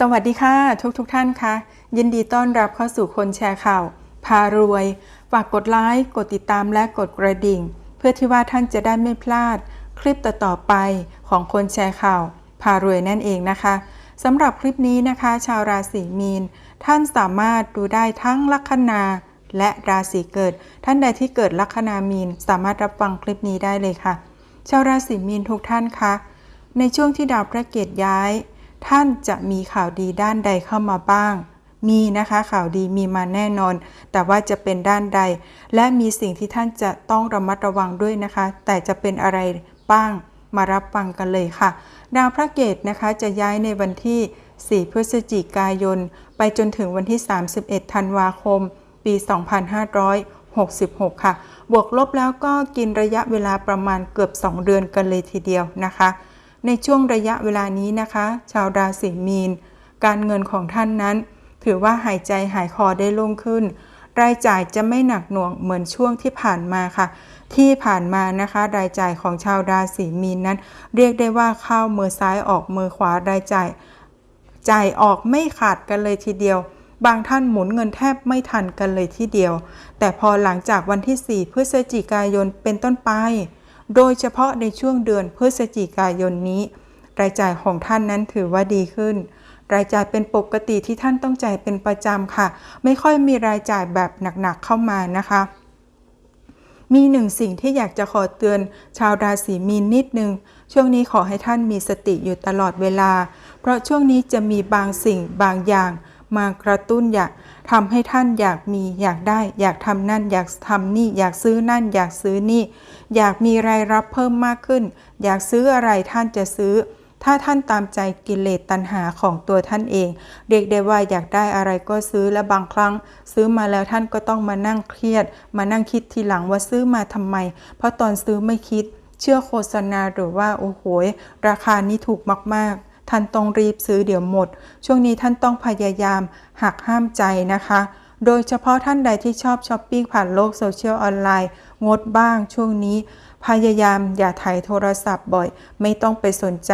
สวัสดีค่ะ ทุกทุกท่านคะยินดีต้อนรับเข้าสู่คนแชร์ข่าว พารวย ฝากกดไลค์กดติดตามและกดกระดิ่ง เพื่อที่ว่าท่านจะได้ไม่พลาด คลิปต่อๆไปของคนแชร์ข่าว พารวยนั่นเองนะคะสำหรับคลิปนี้นะคะ ชาวราศีมีน ท่านสามารถดูได้ทั้งลัคนาและราศีเกิด ท่านใดที่เกิดลัคนามีน สามารถรับฟังคลิปนี้ได้เลยค่ะ ชาวราศีมีนทุกท่านคะในช่วงที่ดาวพระเกตย้าย ท่านจะมีข่าวดีด้านใดเข้ามาบ้าง มีนะคะข่าวดีมีมาแน่นอน แต่ว่าจะเป็นด้านใด และมีสิ่งที่ท่านจะต้องระมัดระวังด้วยนะคะ แต่จะเป็นอะไรบ้างมารับฟังกันเลยค่ะ ดาวพระเกตนะคะจะย้ายในวันที่ 4 พฤศจิกายน ไปจนถึงวันที่ 31 ธันวาคม ปี 2566 ค่ะ บวกลบแล้วก็กินระยะเวลาประมาณเกือบ 2 เดือนกันเลยทีเดียวนะคะ ในช่วงระยะเวลานี้นะคะ ชาวราศีมีน การเงินของท่านนั้น ถือว่าหายใจหายคอได้โล่งขึ้น รายจ่ายจะไม่หนักหน่วงเหมือนช่วงที่ผ่านมาค่ะ ที่ผ่านมานะคะ รายจ่ายของชาวราศีมีนนั้น เรียกได้ว่าเข้ามือซ้ายออกมือขวารายจ่ายจ่ายออกไม่ขาดกันเลยทีเดียวบางท่านหมุนเงินแทบไม่ทันกันเลยทีเดียว แต่พอหลังจากวันที่ 4 พฤศจิกายนเป็นต้นไป โดยเฉพาะในช่วงเดือนพฤศจิกายนนี้ รายจ่ายของท่านนั้นถือว่าดีขึ้น รายจ่ายเป็นปกติที่ท่านต้องจ่ายเป็นประจำค่ะ ไม่ค่อยมีรายจ่ายแบบหนักๆเข้ามานะคะมีหนึ่งสิ่งที่อยากจะขอเตือนชาวราศีมีนนิดนึง ช่วงนี้ขอให้ท่านมีสติอยู่ตลอดเวลา เพราะช่วงนี้จะมีบางสิ่งบางอย่าง มากระตุ้นอยาก ทำให้ท่านอยากมีอยากได้ อยากทำนั่น อยากทำนี่ อยากซื้อนั่น อยากซื้อนี่ อยากมีรายรับเพิ่มมากขึ้น อยากซื้ออะไรท่านจะซื้อ ถ้าท่านตามใจกิเลสตัณหาของตัวท่านเอง เรียกได้ว่าอยากได้อะไรก็ซื้อและบางครั้ง ซื้อมาแล้วท่านก็ต้องมานั่งเครียด มานั่งคิดทีหลังว่าซื้อมาทำไม เพราะตอนซื้อไม่คิด เชื่อโฆษณาหรือว่าโอ้โหราคานี้ถูกมากๆ ท่านต้องรีบซื้อเดี๋ยวหมด ช่วงนี้ท่านต้องพยายามหักห้ามใจนะคะ โดยเฉพาะท่านใดที่ชอบช้อปปิ้งผ่านโลกโซเชียลออนไลน์ งดบ้างช่วงนี้ พยายามอย่าถ่ายโทรศัพท์บ่อย ไม่ต้องไปสนใจ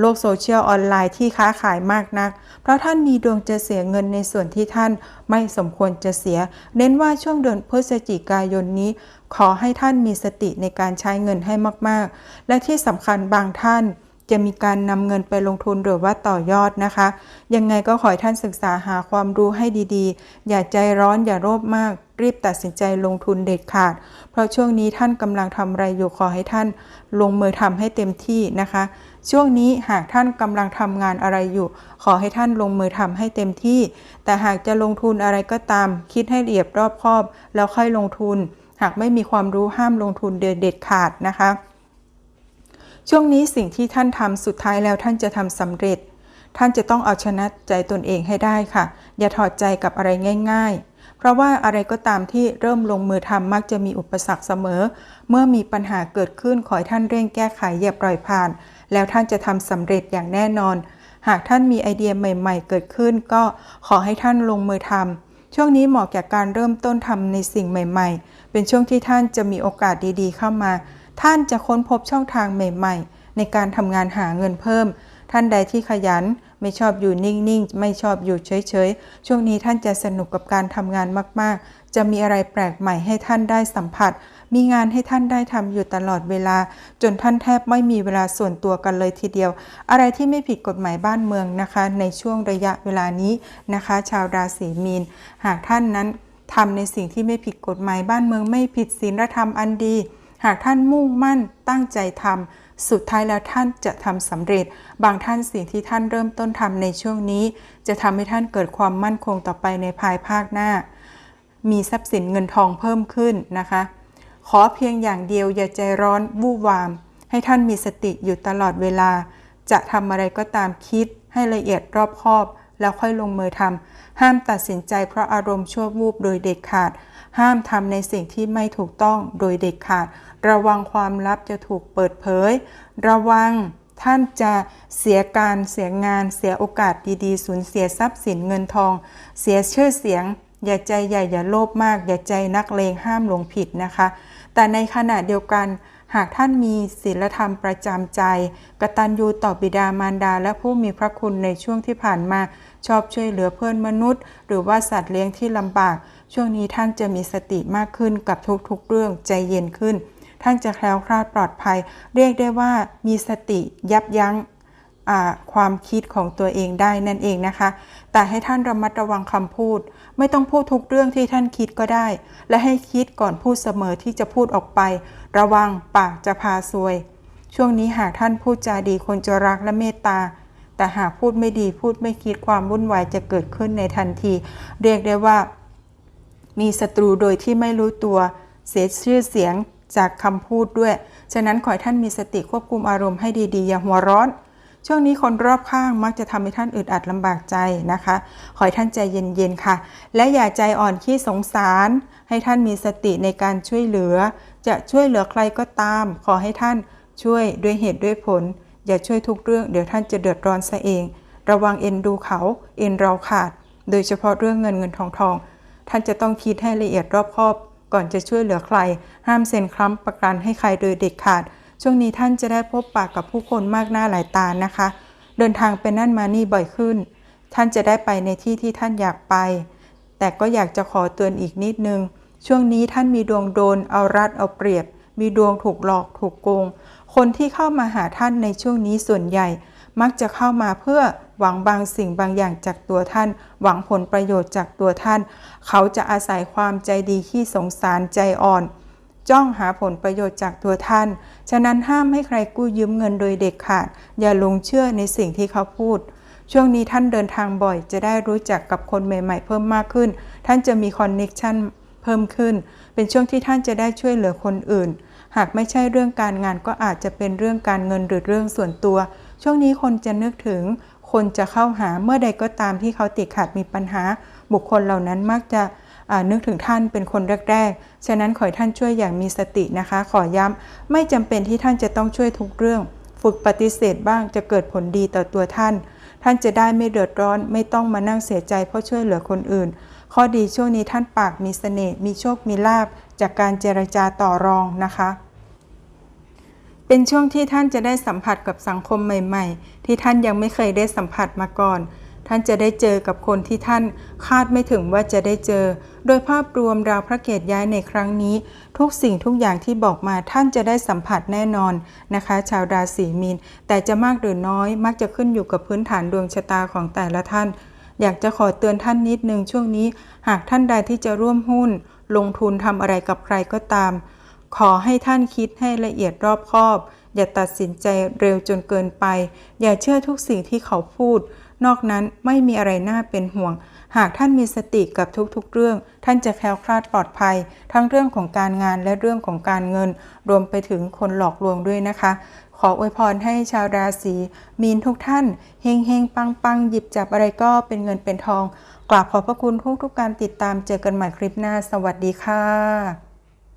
โลกโซเชียลออนไลน์ที่ค้าขายมากนัก เพราะท่านมีดวงจะเสียเงินในส่วนที่ท่านไม่สมควรจะเสีย เน้นว่าช่วงเดือนพฤศจิกายนนี้ ขอให้ท่านมีสติในการใช้เงินให้มาก ๆ และที่สำคัญบางท่าน จะมีการนำเงินไปลงทุนหรือว่าต่อยอดนะคะ ยังไงก็ขอให้ท่านศึกษาหาความรู้ให้ดีๆ อย่าใจร้อนอย่าโลภมาก รีบตัดสินใจลงทุนเด็ดขาด เพราะช่วงนี้ท่านกำลังทำอะไรอยู่ขอให้ท่านลงมือทำให้เต็มที่นะคะ ช่วงนี้หากท่านกำลังทำงานอะไรอยู่ ขอให้ท่านลงมือทำให้เต็มที่ แต่หากจะลงทุนอะไรก็ตาม คิดให้ละเอียดรอบคอบ แล้วค่อยลงทุน หากไม่มีความรู้ห้ามลงทุนเด็ดขาดนะคะ ช่วงนี้สิ่งที่ท่านทำสุดท้ายแล้วท่านจะทำสำเร็จ ท่านจะต้องเอาชนะใจตนเองให้ได้ค่ะ อย่าถอดใจกับอะไรง่ายๆ เพราะว่าอะไรก็ตามที่เริ่มลงมือทำมักจะมีอุปสรรคเสมอ เมื่อมีปัญหาเกิดขึ้นขอให้ท่านเร่งแก้ไขอย่าปล่อยผ่าน แล้วท่านจะทำสำเร็จอย่างแน่นอน หากท่านมีไอเดียใหม่ ๆ เกิดขึ้น ก็ขอให้ท่านลงมือทำช่วงนี้เหมาะแก่การเริ่มต้นทำในสิ่งใหม่ ๆ เป็นช่วงที่ท่านจะมีโอกาสดีๆ เข้ามา ท่านจะค้นพบช่องทางใหม่ ๆ ในการทำงานหาเงินเพิ่ม ท่านใดที่ขยันไม่ชอบอยู่นิ่งๆ ไม่ชอบอยู่เฉยๆ ช่วงนี้ท่านจะสนุกกับการทำงานมากๆ จะมีอะไรแปลกใหม่ให้ท่านได้สัมผัส มีงานให้ท่านได้ทำอยู่ตลอดเวลา จนท่านแทบไม่มีเวลาส่วนตัวกันเลยทีเดียว อะไรที่ไม่ผิดกฎหมายบ้านเมืองนะคะ ในช่วงระยะเวลานี้นะคะ ชาวราศีมีน หากท่านนั้นทำในสิ่งที่ไม่ผิดกฎหมายบ้านเมืองไม่ผิดศีลธรรมอันดี หากท่านมุ่งมั่นตั้งใจทำสุดท้ายแล้วท่านจะทำสำเร็จ บางท่านสิ่งที่ท่านเริ่มต้นทำในช่วงนี้ จะทำให้ท่านเกิดความมั่นคงต่อไปในภายภาคหน้า มีทรัพย์สินเงินทองเพิ่มขึ้นนะคะ ขอเพียงอย่างเดียวอย่าใจร้อนวู่วาม ให้ท่านมีสติอยู่ตลอดเวลา จะทำอะไรก็ตามคิดให้ละเอียดรอบคอบ แล้วค่อยลงมือทำห้ามตัดสินใจเพราะอารมณ์ชั่ววูบโดยเด็ดขาด ห้ามทำในสิ่งที่ไม่ถูกต้องโดยเด็ดขาด ระวังความลับจะถูกเปิดเผย ระวังท่านจะเสียการเสียงานเสียโอกาสดีๆ สูญเสียทรัพย์สินเงินทอง เสียชื่อเสียง อย่าใจใหญ่อย่าโลภมาก อย่าใจนักเลงห้ามหลงผิดนะคะ แต่ในขณะเดียวกัน หากท่านมีศีลธรรมประจำใจ กตัญญูต่อบิดามารดาและผู้มีพระคุณในช่วงที่ผ่านมา ชอบช่วยเหลือเพื่อนมนุษย์ หรือว่าสัตว์เลี้ยงที่ลำบาก ช่วงนี้ท่านจะมีสติมากขึ้นกับทุกๆเรื่องใจเย็นขึ้น ท่านจะแคล้วคลาดปลอดภัย เรียกได้ว่ามีสติยับยั้ง ความคิดของตัวเองได้นั่นเองนะคะ แต่ให้ท่านระมัดระวังคำพูด ไม่ต้องพูดทุกเรื่องที่ท่านคิดก็ได้ และให้คิดก่อนพูดเสมอที่จะพูดออกไป ระวังปากจะพาซวย ช่วงนี้หากท่านพูดจาดีคนจะรักและเมตตา แต่หากพูดไม่ดีพูดไม่คิดความวุ่นวายจะเกิดขึ้นในทันที เรียกได้ว่า มีศัตรูโดยที่ไม่รู้ตัวเสียชื่อเสียงจากคำพูดด้วย ฉะนั้นขอให้ท่านมีสติควบคุมอารมณ์ให้ดีๆ อย่าหัวร้อน ช่วงนี้คนรอบข้างมักจะทำให้ท่านอึดอัดลำบากใจนะคะ ขอให้ท่านใจเย็นๆค่ะ และอย่าใจอ่อนขี้สงสาร ให้ท่านมีสติในการช่วยเหลือ จะช่วยเหลือใครก็ตาม ขอให้ท่านช่วยด้วยเหตุด้วยผล อย่าช่วยทุกเรื่องเดี๋ยวท่านจะเดือดร้อนซะเอง ระวังเอ็นดูเขา เอ็นเราขาด โดยเฉพาะเรื่องเงินเงินทองทอง ท่านจะต้องคิดให้ละเอียดรอบคอบ ก่อนจะช่วยเหลือใคร ห้ามเซ็นค้ำประกันให้ใครโดยเด็ดขาด ช่วงนี้ท่านจะได้พบปากกับผู้คนมากหน้าหลายตานะคะ เดินทางไปนั่นมานี่บ่อยขึ้น ท่านจะได้ไปในที่ที่ท่านอยากไป แต่ก็อยากจะขอเตือนอีกนิดนึง ช่วงนี้ท่านมีดวงโดนเอารัดเอาเปรียบ มีดวงถูกหลอกถูกโกง คนที่เข้ามาหาท่านในช่วงนี้ส่วนใหญ่ มักจะเข้ามาเพื่อหวังบางสิ่งบางอย่างจากตัวท่าน หวังผลประโยชน์จากตัวท่าน เขาจะอาศัยความใจดีที่สงสารใจอ่อน จ้องหาผลประโยชน์จากตัวท่าน ฉะนั้นห้ามให้ใครกู้ยืมเงินโดยเด็ดขาด อย่าลงเชื่อในสิ่งที่เขาพูด ช่วงนี้ท่านเดินทางบ่อย จะได้รู้จักกับคนใหม่ ๆ เพิ่มมากขึ้น ท่านจะมีคอนเน็ชันเพิ่มขึ้น เป็นช่วงที่ท่านจะได้ช่วยเหลือคนอื่น หากไม่ใช่เรื่องการงานก็อาจจะเป็นเรื่องการเงินหรือเรื่องส่วนตัว ช่วงนี้คนจะนึกถึง คนจะเข้าหาเมื่อใดก็ตามที่เขาติดขัดมีปัญหา บุคคลเหล่านั้นมักจะ นึกถึงท่านเป็นคนแรกๆ ฉะนั้นขอให้ท่านช่วยอย่างมีสตินะคะ ขอย้ำไม่จำเป็นที่ท่านจะต้องช่วยทุกเรื่อง ฝึกปฏิเสธบ้างจะเกิดผลดีต่อตัวท่าน ท่านจะได้ไม่เดือดร้อน ไม่ต้องมานั่งเสียใจเพราะช่วยเหลือคนอื่น ข้อดีช่วงนี้ท่านปากมีเสน่ห์มีโชคมีลาบจากการเจรจาต่อรองนะคะเป็นช่วงที่ท่านจะได้สัมผัสกับสังคมใหม่ ๆ ที่ท่านยังไม่เคยได้สัมผัสมาก่อน ท่านจะได้เจอกับคนที่ท่านคาดไม่ถึงว่าจะได้เจอ โดยภาพรวมดาวพระเกตย้ายในครั้งนี้ ทุกสิ่งทุกอย่างที่บอกมาท่านจะได้สัมผัสแน่นอนนะคะ ชาวราศีมีน แต่จะมากหรือน้อยมักจะขึ้นอยู่กับพื้นฐานดวงชะตาของแต่ละท่าน อยากจะขอเตือนท่านนิดนึงช่วงนี้ หากท่านใดที่จะร่วมหุ้น ลงทุนทำอะไรกับใครก็ตาม ขอให้ท่านคิดให้ละเอียดรอบคอบ อย่าตัดสินใจเร็วจนเกินไป อย่าเชื่อทุกสิ่งที่เขาพูด นอกนั้นไม่มีอะไรน่าเป็นห่วง หากท่านมีสติกับทุกๆ เรื่อง ท่านจะแคล้วคลาดปลอดภัย ทั้งเรื่องของการงานและเรื่องของการเงิน รวมไปถึงคนหลอกลวงด้วยนะคะ ขออวยพรให้ชาวราศีมีนทุกท่าน เฮงเฮงปังปังหยิบจับอะไรก็เป็นเงินเป็นทอง กราบขอบพระคุณทุกๆการติดตามเจอกันใหม่คลิปหน้า สวัสดีค่ะ